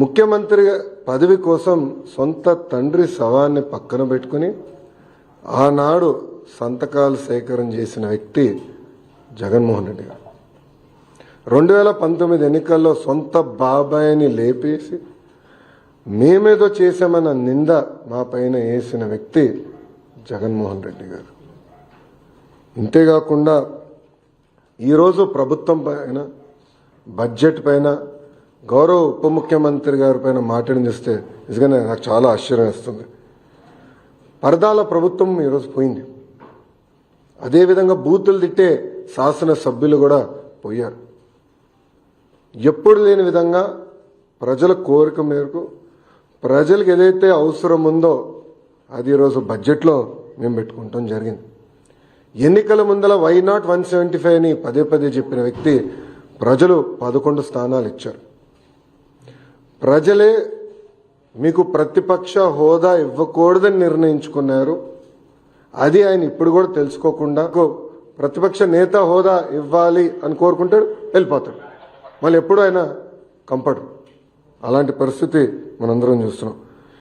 ముఖ్యమంత్రి పదవి కోసం సొంత తండ్రి శవాన్ని పక్కన పెట్టుకుని ఆనాడు సంతకాలు సేకరణ చేసిన వ్యక్తి జగన్మోహన్ రెడ్డి గారు. రెండు వేల పంతొమ్మిది ఎన్నికల్లో సొంత బాబాయిని లేపేసి మేమేదో చేశామన్న నింద మా పైన వేసిన వ్యక్తి జగన్మోహన్ రెడ్డి గారు. ఇంతేకాకుండా ఈరోజు ప్రభుత్వం పైన బడ్జెట్ పైన గౌరవ ఉప ముఖ్యమంత్రి గారి పైన మాట్లాడి చూస్తే నిజంగానే నాకు చాలా ఆశ్చర్యం వేస్తుంది. పరదాల ప్రభుత్వం ఈరోజు పోయింది. అదేవిధంగా బూతులు తిట్టే శాసనసభ్యులు కూడా పోయారు. ఎప్పుడు లేని విధంగా ప్రజల కోరిక మేరకు ప్రజలకు ఏదైతే అవసరం ఉందో అది ఈరోజు బడ్జెట్లో మేము పెట్టుకుంటాం జరిగింది. ఎన్నికల ముందల why not one seventy five అని పదే పదే చెప్పిన వ్యక్తి ప్రజలు పదకొండు స్థానాలు ఇచ్చారు. ప్రజలే మీకు ప్రతిపక్ష హోదా ఇవ్వకూడదని నిర్ణయించుకున్నారు. అది ఆయన ఇప్పుడు కూడా తెలుసుకోకుండా ప్రతిపక్ష నేత హోదా ఇవ్వాలి అని కోరుకుంటాడు వెళ్ళిపోతాడు. మళ్ళీ ఎప్పుడు ఆయన కంపడు. అలాంటి పరిస్థితి మనందరం చూస్తున్నాం.